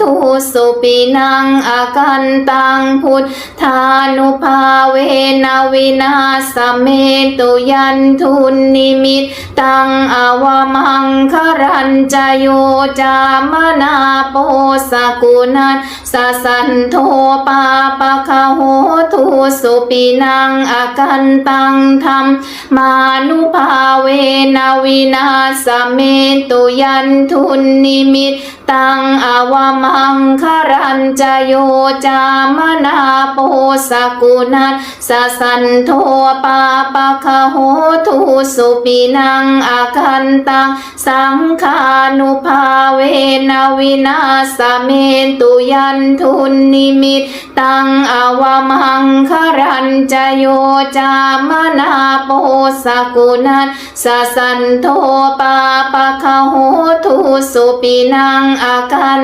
ทุสุปินังอากันตังพุทธานุภาเวนวินาสเมตุยันทุนนิมิตตังอวมังครันจโยจามนาโป สกุนันสสันโทปาปะคะโหทุสุปินังอากันตังธรรมมานุภาเวนะวินาสเมตุยันทุนนิมิตตังอวมังครัญจโยจามนาโปสกุนันสสันโทปาปะคะโหทุสุปินังอากันตังสังขานุภา เวนะวินาสเมตุยันทุนนิมิตตังอวมังครัญจโยจามนาโปสกุนันสสันโทปาปะคะโหทุสุปินังอากัน